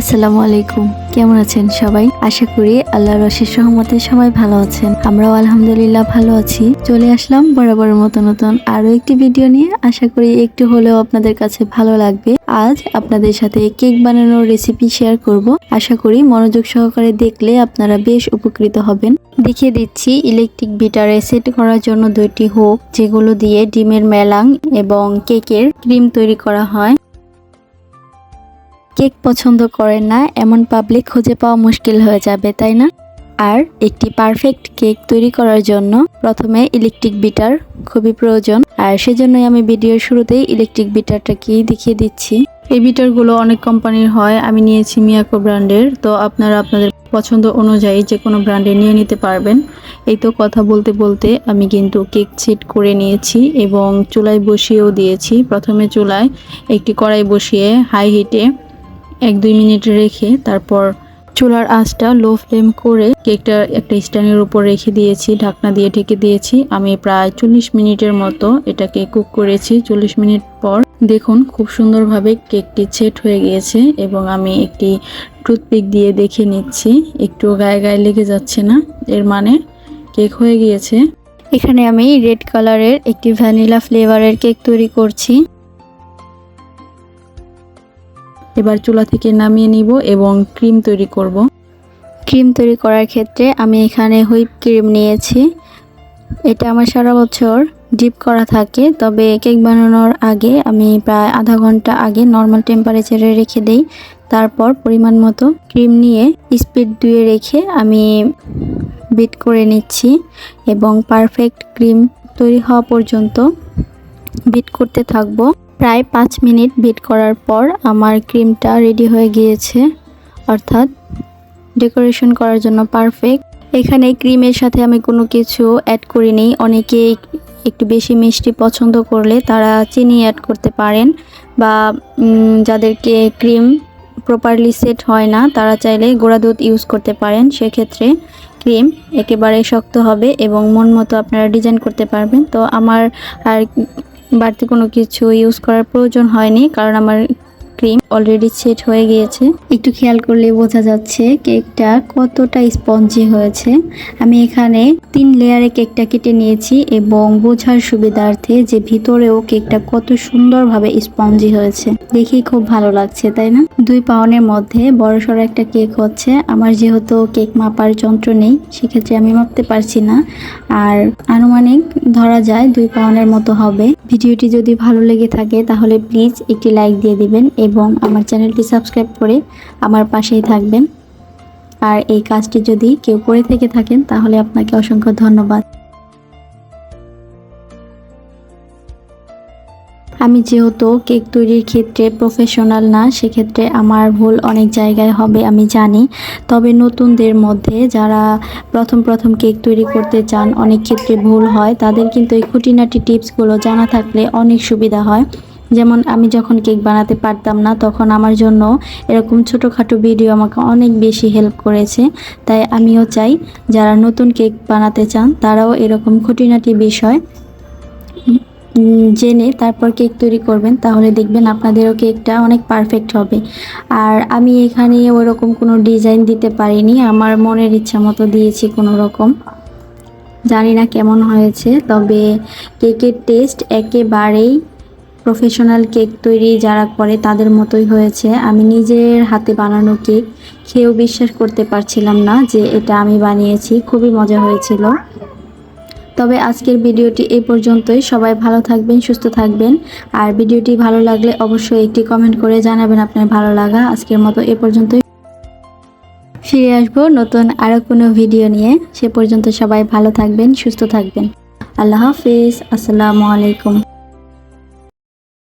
আসসালামু আলাইকুম। কেমন আছেন সবাই? আশা করি আল্লাহর অশেষ সহমতে সবাই ভালো আছেন। আমরাও আলহামদুলিল্লাহ ভালো আছি। চলে আসলাম বরাবর মতো নতুন আরও একটি ভিডিও নিয়ে। আশা করি একটু হলেও আপনাদের কাছে ভালো লাগবে। আজ আপনাদের সাথে কেক বানানোর রেসিপি শেয়ার করব। আশা করি মনোযোগ সহকারে দেখলে আপনারা বেশ উপকৃত হবেন। দেখিয়ে দিচ্ছি ইলেকট্রিক বিটারে সেট করার জন্য দুইটি হোক যেগুলো দিয়ে ডিমের মেলাং এবং কেকের ক্রিম তৈরি করা হয়। কেক পছন্দ করেন না, এমন পাবলিক খুঁজে পাওয়া মুশকিল হয়ে যাবে, তাই না? আর একটি পারফেক্ট কেক তৈরি করার জন্য প্রথমে ইলেকট্রিক বিটার খুবই প্রয়োজন। আর সেজন্যই আমি ভিডিওর শুরুতেই ইলেকট্রিক বিটারটাকেই দেখিয়ে দিচ্ছি। এই বিটারগুলো অনেক কোম্পানির হয়, আমি নিয়েছি মিয়াকো ব্র্যান্ডের তো আপনারা আপনাদের পছন্দ অনুযায়ী যে কোনো ব্র্যান্ডে নিয়ে নিতে পারবেন। এই তো কথা বলতে বলতে আমি কিন্তু কেক সেট করে নিয়েছি এবং চুলায় বসিয়েও দিয়েছি। প্রথমে চুলায় একটি কড়াই বসিয়ে হাই হিটে এক দুই মিনিট রেখে তারপর চুলার আঁচটা লো ফ্লেম করে কেকটা একটা স্ট্যান্ডের উপর রেখে দিয়েছি, ঢাকনা দিয়ে ঢেকে দিয়েছি। আমি প্রায় চল্লিশ মিনিটের মতো এটাকে কুক করেছি। চল্লিশ মিনিট পর দেখুন খুব সুন্দরভাবে কেকটি সেট হয়ে গিয়েছে এবং আমি একটি টুথপিক দিয়ে দেখে নিচ্ছি। একটু গায়ে গায়ে লেগে যাচ্ছে না, এর মানে কেক হয়ে গিয়েছে। এখানে আমি রেড কালারের একটি ভ্যানিলা ফ্লেভারের কেক তৈরি করছি। এবার চুলা থেকে নামিয়ে নিব এবং ক্রিম তৈরি করব। ক্রিম তৈরি করার ক্ষেত্রে আমি এখানে হুইপ ক্রিম নিয়েছি। এটা আমার সারা বছর ডিপ করা থাকে, তবে কেক বানানোর আগে আমি প্রায় আধা ঘণ্টা আগে নর্মাল টেম্পারেচারে রেখে দেই। তারপর পরিমাণ মতো ক্রিম নিয়ে স্পিড দুয়ে রেখে আমি বিট করে নিচ্ছি এবং পারফেক্ট ক্রিম তৈরি হওয়া পর্যন্ত বিট করতে থাকব। প্রায় পাঁচ মিনিট বিট করার পর আমার ক্রিমটা রেডি হয়ে গিয়েছে। অর্থাৎ ডেকোরেশন করার জন্য পারফেক্ট এখানে ক্রিমের সাথে আমি কোনো কিছু অ্যাড করিনি। অনেকে একটু বেশি মিষ্টি পছন্দ করলে তারা চিনি অ্যাড করতে পারেন বা যাদেরকে ক্রিম প্রপারলি সেট হয় না, তারা চাইলে গোড়া দুধ ইউজ করতে পারেন। সেক্ষেত্রে ক্রিম একেবারে শক্ত হবে এবং মন মতো আপনারা ডিজাইন করতে পারবেন। তো আমার আর বাড়তি কোনো কিছু ইউজ করার প্রয়োজন হয়নি কারণ আমার ক্রিম অলরেডি সেট হয়ে গিয়েছে। একটু খেয়াল করলে বোঝা যাচ্ছে কেকটা কতটা স্পঞ্জি হয়েছে। আমি এখানে তিন লেয়ারে কেকটা কেটে নিয়েছি এবং বোঝার সুবিধার্থে যে ভিতরেও কেকটা কত সুন্দরভাবে স্পঞ্জি হয়েছে। দেখেই খুব ভালো লাগছে, তাই না? দুই পাউনের মধ্যে বড়সড় একটা কেক হচ্ছে। আমার যেহেতু কেক মাপার যন্ত্র নেই, সেক্ষেত্রে আমি মাপতে পারছি না। আর আনুমানিক ধরা যায় দুই পাউনের মতো হবে। ভিডিওটি যদি ভালো লেগে থাকে তাহলে প্লিজ একটি লাইক দিয়ে দিবেন এবং আমার চ্যানেলটি সাবস্ক্রাইব করে আমার পাশেই থাকবেন। আর এই কাজটি যদি কেউ করে থেকে থাকেন, তাহলে আপনাকে অসংখ্য ধন্যবাদ। আমি যেহেতু কেক তৈরির ক্ষেত্রে প্রফেশনাল না, সেক্ষেত্রে আমার ভুল অনেক জায়গায় হবে, আমি জানি। তবে নতুনদের মধ্যে যারা প্রথম প্রথম কেক তৈরি করতে চান, অনেক ক্ষেত্রে ভুল হয়। তাদের কিন্তু এই খুঁটিনাটি টিপসগুলো জানা থাকলে অনেক সুবিধা হয়। যেমন আমি যখন কেক বানাতে পারতাম না, তখন আমার জন্য এরকম ছোটোখাটো ভিডিও আমাকে অনেক বেশি হেল্প করেছে। তাই আমিও চাই যারা নতুন কেক বানাতে চান, তারাও এরকম খুঁটিনাটি বিষয় জেনে তারপর কেক তৈরি করবেন, তাহলে দেখবেন আপনাদেরও কেকটা অনেক পারফেক্ট হবে। আর আমি এখানে ওরকম কোনো ডিজাইন দিতে পারিনি, আমার মনের ইচ্ছা মতো দিয়েছি কোনো রকম। জানি না কেমন হয়েছে, তবে কেকের টেস্ট একেবারেই প্রফেশনাল কেক তৈরি যারা করে তাদের মতোই হয়েছে। আমি নিজের হাতে বানানো কেক খেয়েও বিশ্বাস করতে পারছিলাম না যে এটা আমি বানিয়েছি। খুবই মজা হয়েছিল। তবে আজকের ভিডিওটি এই পর্যন্তই। সবাই ভালো থাকবেন, সুস্থ থাকবেন। আর ভিডিওটি ভালো লাগলে অবশ্যই একটি কমেন্ট করে জানাবেন আপনার ভালো লাগা। আজকের মতো এ পর্যন্তই। ফিরে আসব নতুন আরও কোনো ভিডিও নিয়ে। সে পর্যন্ত সবাই ভালো থাকবেন, সুস্থ থাকবেন। আল্লাহ হাফিজ। আসসালামু আলাইকুম।